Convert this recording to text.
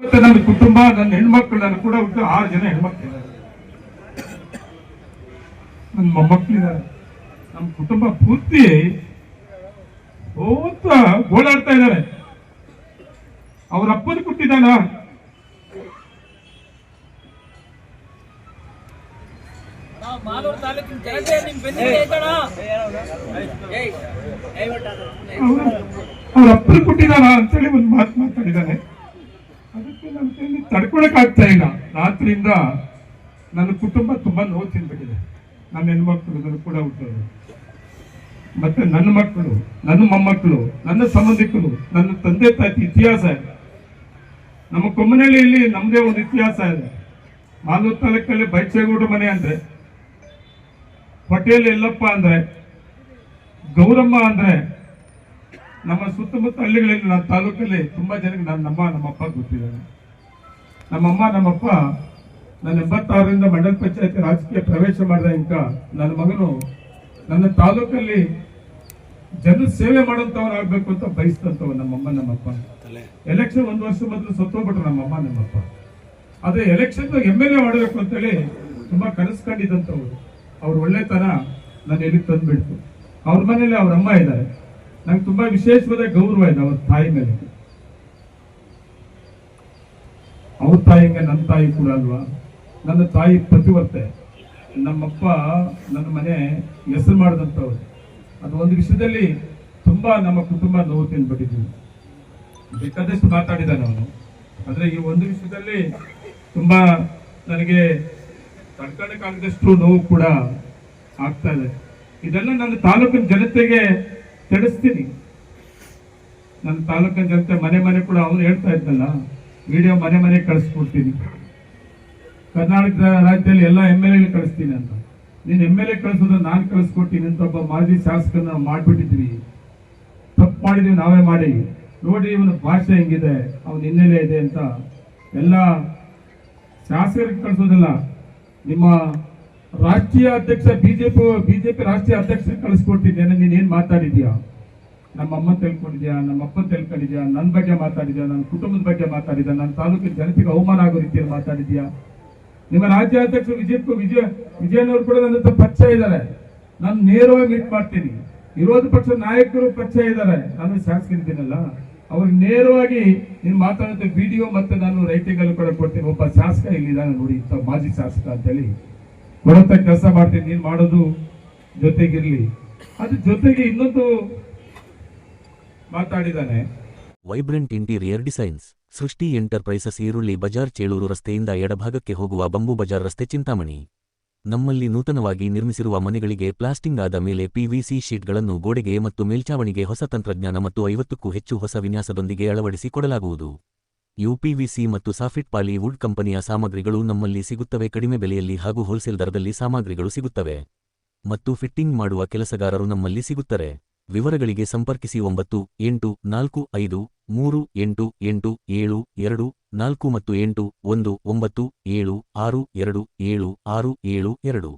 ಮತ್ತೆ ನನ್ನ ಕುಟುಂಬ ನನ್ನ ಹೆಣ್ಮಕ್ಳು ನನ್ನ ಕೂಡ ಒಟ್ಟು ಆರು ಜನ ಹೆಣ್ಮಕ್ಳಿದ್ದಾರೆ ನನ್ನ ಮೊಮ್ಮಕ್ಳಿದ್ದಾರೆ ನಮ್ಮ ಕುಟುಂಬ ಪೂರ್ತಿ ಹೋತ ಓಡಾಡ್ತಾ ಇದ್ದಾರೆ ಅವ್ರ ಅಪ್ಪನ ಕೊಟ್ಟಿದ್ದಾನ ಅವ್ರ ಅಪ್ಪನ ಕೊಟ್ಟಿದ್ದಾನ ಅಂತೇಳಿ ಒಂದು ಮಾತು ಮಾತಾಡಿದ್ದಾನೆ ಅದಕ್ಕೆ ನನ್ನ ಕೈಯಲ್ಲಿ ತಡ್ಕೊಳಕ್ಕಾಗ್ತಾ ಇಲ್ಲ. ರಾತ್ರಿಯಿಂದ ನನ್ನ ಕುಟುಂಬ ತುಂಬಾ ನೋವು ತಿನ್ಬಿಟ್ಟಿದೆ ನನ್ನ ಹೆಣ್ಮಕ್ಳು ನನ್ನ ಕೂಡ ಹುಟ್ಟೋದು ಮತ್ತೆ ನನ್ನ ಮಕ್ಕಳು, ನನ್ನ ಮೊಮ್ಮಕ್ಕಳು, ನನ್ನ ಸಂಬಂಧಿಕರು, ನನ್ನ ತಂದೆ ತಾಯಿ ಇತಿಹಾಸ ಇದೆ. ನಮ್ಮ ಕೊಮ್ಮನಹಳ್ಳಿಯಲ್ಲಿ ನಮ್ಮದೇ ಒಂದು ಇತಿಹಾಸ ಇದೆ. ಮಾಲೂರು ತಾಲೂಕಲ್ಲಿ ಬೈಚೇಗೌಡ ಮನೆ ಅಂದ್ರೆ, ಪಟೇಲ್ ಎಲ್ಲಪ್ಪ ಅಂದ್ರೆ, ಗೌರಮ್ಮ ಅಂದ್ರೆ ನಮ್ಮ ಸುತ್ತಮುತ್ತ ಹಳ್ಳಿಗಳಲ್ಲಿ ನನ್ನ ತಾಲೂಕಲ್ಲಿ ತುಂಬಾ ಜನಕ್ಕೆ ನನ್ನ ನಮ್ಮ ನಮ್ಮಪ್ಪ ಗೊತ್ತಿದ್ದಾರೆ. ನಮ್ಮಮ್ಮ ನಮ್ಮಪ್ಪ ನನ್ನ ಎಂಬತ್ತಾರರಿಂದ ಮಂಡಲ ಪಂಚಾಯತಿ ರಾಜಕೀಯ ಪ್ರವೇಶ ಮಾಡಿದ ಇಂಕ ನನ್ನ ಮಗನು ನನ್ನ ತಾಲೂಕಲ್ಲಿ ಜನ ಸೇವೆ ಮಾಡೋಂಥವ್ರಾಗಬೇಕು ಅಂತ ಬಯಸ್ತಂತವ ನಮ್ಮಮ್ಮ ನಮ್ಮಪ್ಪ. ಎಲೆಕ್ಷನ್ ಒಂದು ವರ್ಷ ಮೊದಲು ಸತ್ತೋಗ್ಬಿಟ್ರು ನಮ್ಮಮ್ಮ ನಮ್ಮಪ್ಪ. ಅದೇ ಎಲೆಕ್ಷನ್ ಎಂ ಎಲ್ ಎ ಮಾಡಬೇಕು ಅಂತೇಳಿ ತುಂಬಾ ಕನಸು ಕಂಡಿದ್ದಂಥವ್ರು ಅವ್ರ ಒಳ್ಳೆತನ ನಾನು ಎಲ್ಲಿ ತಂದ್ಬಿಡ್ತು. ಅವ್ರ ಮನೇಲಿ ಅವ್ರ ಅಮ್ಮ ಇದ್ದಾರೆ. ನಂಗೆ ತುಂಬಾ ವಿಶೇಷವಾದ ಗೌರವ ಇದೆ ಅವ್ರ ತಾಯಿ ಮೇಲೆ. ಅವ್ರ ತಾಯಿಗೆ ನನ್ನ ತಾಯಿ ಕೂಡ ಅಲ್ವಾ? ನನ್ನ ತಾಯಿ ಪ್ರತಿವರ್ತೆ ನಮ್ಮಪ್ಪ ನನ್ನ ಮನೆ ಹೆಸರು ಮಾಡಿದಂಥವ್ರು. ಅದು ಒಂದು ವಿಷಯದಲ್ಲಿ ತುಂಬಾ ನಮ್ಮ ಕುಟುಂಬ ನೋವು ತಿನ್ಬಿಟ್ಟಿದ್ವಿ ಬೇಕಾದಷ್ಟು ಮಾತಾಡಿದ್ದಾನೆ ಅವನು. ಆದರೆ ಈ ಒಂದು ವಿಷಯದಲ್ಲಿ ತುಂಬ ನನಗೆ ತಡ್ಕೊಳ್ಳೋಕ್ಕಾಗದಷ್ಟು ನೋವು ಕೂಡ ಆಗ್ತಾ ಇದೆ. ಇದೆಲ್ಲ ನನ್ನ ತಾಲೂಕಿನ ಜನತೆಗೆ ತಿಳಿಸ್ತೀನಿ ನನ್ನ ತಾಲೂಕಿನ ಜನತೆ ಮನೆ ಮನೆ ಕೂಡ ಅವನು ಹೇಳ್ತಾ ಇದ್ದಲ್ಲ ವಿಡಿಯೋ ಮನೆ ಮನೆ ಕಳಿಸ್ಕೊಡ್ತೀನಿ. ಕರ್ನಾಟಕ ರಾಜ್ಯದಲ್ಲಿ ಎಲ್ಲ ಎಂ ಎಲ್ ಎ ಕಳಿಸ್ತೀನಿ ಅಂತ. ನೀನು ಎಂ ಎಲ್ ಎ ಕಳಿಸೋದು ನಾನು ಕಳಿಸ್ಕೊಡ್ತೀನಿ ಅಂತ ಒಬ್ಬ ಮಾಜಿ ಶಾಸಕನ ಮಾಡಿಬಿಟ್ಟಿದ್ವಿ ತಪ್ಪು ಮಾಡಿದ್ವಿ, ನಾವೇ ಮಾಡಿ. ನೋಡಿ ಇವನ ಭಾಷೆ ಹೆಂಗಿದೆ, ಅವನ ಹಿನ್ನೆಲೆ ಇದೆ ಅಂತ. ಎಲ್ಲ ಶಾಸಕರಿಗೆ ಕಳಿಸೋದಿಲ್ಲ, ನಿಮ್ಮ ರಾಷ್ಟ್ರೀಯ ಅಧ್ಯಕ್ಷ, ಬಿಜೆಪಿ ಬಿಜೆಪಿ ರಾಷ್ಟ್ರೀಯ ಅಧ್ಯಕ್ಷ ಕಳಿಸ್ಕೊಟ್ಟಿದ್ದೇನೆ ನೀನ್ ಏನ್ ಮಾತಾಡಿದ್ಯಾ? ನಮ್ಮ ಅಮ್ಮ ತಿಳ್ಕೊಂಡಿದ್ಯಾ ನಮ್ಮ ಅಪ್ಪ ತಿಳ್ಕೊಂಡಿದ್ಯಾ ನನ್ನ ಬಗ್ಗೆ ಮಾತಾಡಿದ್ಯಾ? ನನ್ನ ಕುಟುಂಬದ ಬಗ್ಗೆ ಮಾತಾಡಿದ್ಯಾ? ನನ್ನ ತಾಲೂಕಿನ ಜನತೆಗೆ ಅವಮಾನ ಆಗೋ ರೀತಿಯಲ್ಲಿ ಮಾತಾಡಿದ್ಯಾ? ನಿಮ್ಮ ರಾಜ್ಯಾಧ್ಯಕ್ಷ ವಿಜಯ ವಿಜಯ ವಿಜಯನವರು ಕೂಡ ನನ್ನ ಹತ್ರ ಪರಿಚಯ ಇದ್ದಾರೆ. ನಾನು ನೇರವಾಗಿ ಮೀಟ್ ಮಾಡ್ತೀನಿ. ವಿರೋಧ ಪಕ್ಷದ ನಾಯಕರು ಪರಿಚಯ ಇದ್ದಾರೆ. ನಾನು ಶಾಸಕರಿದ್ದೀನಲ್ಲ ಅವ್ರಿಗೆ ನೇರವಾಗಿ ನೀನು ಮಾತಾಡೋ ವಿಡಿಯೋ ಮತ್ತೆ ನಾನು ರೈಟಿಂಗ್ ಅಲ್ಲಿ ಕೂಡ ಕೊಡ್ತೀನಿ. ಒಬ್ಬ ಶಾಸಕ ಇಲ್ಲಿದ್ದಾನೆ ನೋಡಿ ಮಾಜಿ ಶಾಸಕ ಅಂತೇಳಿ. ಕೊಡಂತ ಕೆಲಸ ಮಾಡ್ತೀನಿ, ನೀನ್ ಮಾಡೋದು ಜೊತೆಗಿರ್ಲಿ. ಅದ್ರ ಜೊತೆಗೆ ಇನ್ನೊಂದು ಮಾತಾಡಿದ್ದಾನೆ vibrant interior designs, Srishti enterprises Eerulli Bazaar Chelur ರಸ್ತೆಯಿಂದ ಎಡಭಾಗಕ್ಕೆ ಹೋಗುವ ಬಂಬು ಬಜಾರ್ ರಸ್ತೆ ಚಿಂತಾಮಣಿ. ನಮ್ಮಲ್ಲಿ ನೂತನವಾಗಿ ನಿರ್ಮಿಸಿರುವ ಮನೆಗಳಿಗೆ ಪ್ಲಾಸ್ಟಿಂಗ್ ಆದ ಮೇಲೆ ಪಿವಿಸಿ ಶೀಟ್ಗಳನ್ನು ಗೋಡೆಗೆ ಮತ್ತು ಮೇಲ್ಚಾವಣಿಗೆ ಹೊಸ ತಂತ್ರಜ್ಞಾನ ಮತ್ತು ಐವತ್ತಕ್ಕೂ ಹೆಚ್ಚು ಹೊಸ ವಿನ್ಯಾಸದೊಂದಿಗೆ ಅಳವಡಿಸಿ ಕೊಡಲಾಗುವುದು. ಯುಪಿವಿಸಿ ಮತ್ತು ಸಾಫಿಟ್ ಪಾಲಿ ವುಡ್ ಕಂಪನಿಯ ಸಾಮಗ್ರಿಗಳು ನಮ್ಮಲ್ಲಿ ಸಿಗುತ್ತವೆ. ಕಡಿಮೆ ಬೆಲೆಯಲ್ಲಿ ಹಾಗೂ ಹೋಲ್ಸೇಲ್ ದರದಲ್ಲಿ ಸಾಮಗ್ರಿಗಳು ಸಿಗುತ್ತವೆ ಮತ್ತು ಫಿಟ್ಟಿಂಗ್ ಮಾಡುವ ಕೆಲಸಗಾರರು ನಮ್ಮಲ್ಲಿ ಸಿಗುತ್ತಾರೆ. ವಿವರಗಳಿಗೆ ಸಂಪರ್ಕಿಸಿ. ಒಂಬತ್ತು, ಎಂಟು, ನಾಲ್ಕು, ಐದು, ಮೂರು, ಎಂಟು ಎಂಟು, ಏಳು, ಎರಡು, ನಾಲ್ಕು ಮತ್ತು ಎಂಟು, ಒಂದು, ಒಂಬತ್ತು, ಏಳು, ಆರು, ಎರಡು, ಏಳು, ಆರು, ಏಳು, ಎರಡು.